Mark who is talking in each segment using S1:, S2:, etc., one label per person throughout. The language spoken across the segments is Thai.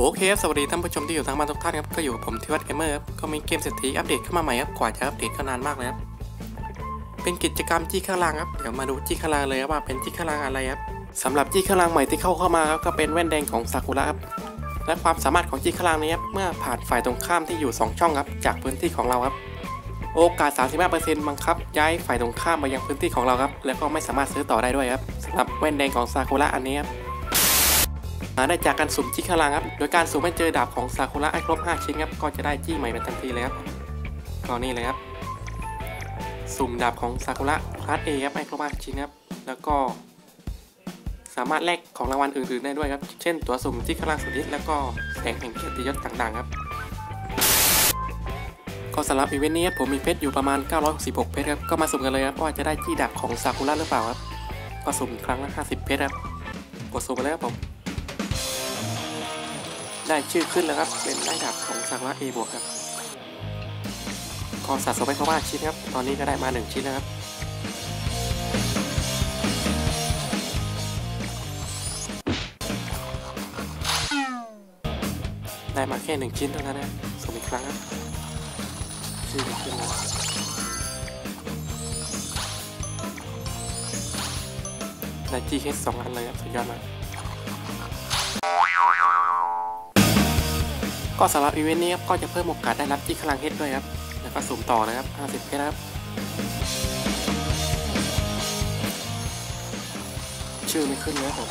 S1: โอเคครับสวัสดีท่านผู้ชมที่อยู่ทางบ้านทุกท่านครับก็อยู่กับผมทิวัตเกมเมอร์ครับก็มีเกมเศรษฐีอัปเดตเข้ามาใหม่ครับกว่าจะอัปเดตก็นานมากเลยครับเป็นกิจกรรมจี้ข้างล่างครับเดี๋ยวมาดูจี้ข้างล่างเลยครับว่าเป็นจี้ข้างล่างอะไรครับสำหรับจี้ข้างล่างใหม่ที่เข้าเข้ามาครับก็เป็นแว่นแดงของซากุระครับและความสามารถของจี้ข้างล่างนี้ครับเมื่อผ่านฝ่ายตรงข้ามที่อยู่ 2 ช่องครับจากพื้นที่ของเราครับ โอกาส 35%บังคับ ย้ายฝ่ายตรงข้ามมายังพื้นที่ของเราครับแล้วก็ไม่สามารถซื้อต่อได้ด้วยครับสำหรับแว่นแดงของซากุระอันนี้ครับ หาได้จากการสุ่มจี้ข้างล่างครับ โดยการสุ่มให้เจอดาบของซากุระให้ครบ 5 ชิ้นครับ ก็จะได้จี้ใหม่เป็นทันทีเลยครับก็นี่เลยครับ สุ่มดาบของซากุระคลาส A ครับให้ครบ 5 ชิ้นครับ แล้วก็ สามารถแลกของรางวัลอื่นๆได้ด้วยครับ เช่น ตัวสุ่มจี้ข้างล่างสุดฤทธิ์แล้วก็แสงแห่งเกียรติยศต่างๆ ครับก็สำหรับอีเวนต์นี้ผมมีเพชรอยู่ประมาณ 966 เพชรครับ ก็มาสุ่มกันเลยครับว่าจะได้จี้ดาบของซากุระหรือเปล่าครับ ก็สุ่มครั้งละ 50 เพชรครับ กดสุ่มไปเลยครับผม ได้ชื่อขึ้นแล้วครับเป็นได้ดาบของซากุระ A บวกครับก็สะสมไปเพราะว่าชิ้นครับ ตอนนี้ก็ได้มา 1 ชิ้นแล้วครับได้มาแค่1ชิ้นเท่านั้นนะสมอีกครั้งครับชื่อไม่ขึ้นแล้วได้ GH สองอันเลยครับสุดยอดมาก ก็สำหรับอีเวนต์นี้ครับก็จะเพิ่มโอกาสได้รับที่คลังเฮดด้วยครับ แล้วก็สุ่มต่อเลยครับ 50เพชรครับ ชื่อไม่ขึ้นเลยครับผม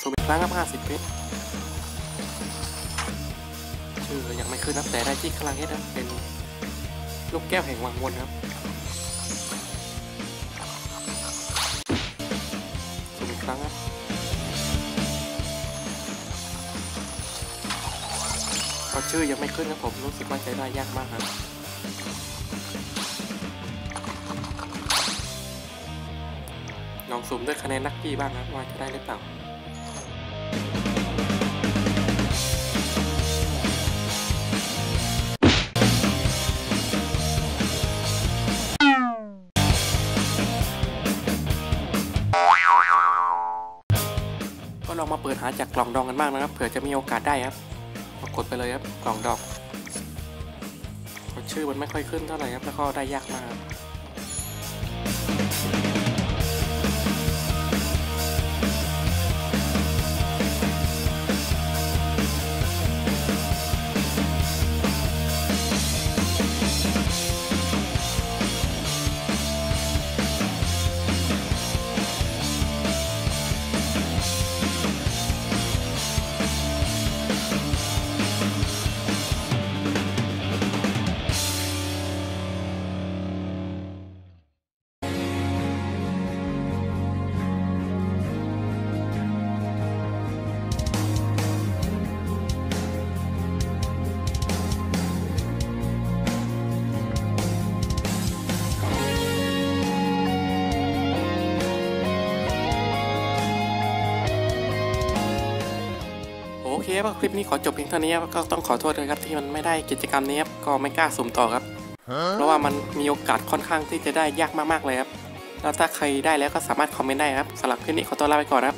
S1: สุ่มอีกครั้งครับ 50เพชรชื่อยังไม่ขึ้นครับแต่ได้ที่คลังเฮดครับเป็นลูกแก้วแห่งวังวนครับสุ่มอีกครั้งครับ ก็ชื่อยังไม่ขึ้นนะผมรู้สึกว่าใช้ได้ยากมากครับลองสุ่มด้วยคะแนนนักกี้บ้างครับว่าจะได้หรือเปล่าก็ลองมาเปิดหาจากกล่องดองกันบ้างนะครับเผื่อจะมีโอกาสได้ครับ กดไปเลยครับกล่องดอกชื่อมันไม่ค่อยขึ้นเท่าไหร่ครับแล้วก็ได้ยากมาก โอเคครับคลิปนี้ขอจบเพียงเท่านี้ครับก็ต้องขอโทษด้วยครับที่มันไม่ได้กิจกรรมนี้ครับก็ไม่กล้าสุ่มต่อครับ เพราะว่ามันมีโอกาสค่อนข้างที่จะได้ยากมากๆเลยครับแล้วถ้าใครได้แล้วก็สามารถคอมเมนต์ได้ครับสำหรับคลิปนี้ขอตัวลาไปก่อนครับ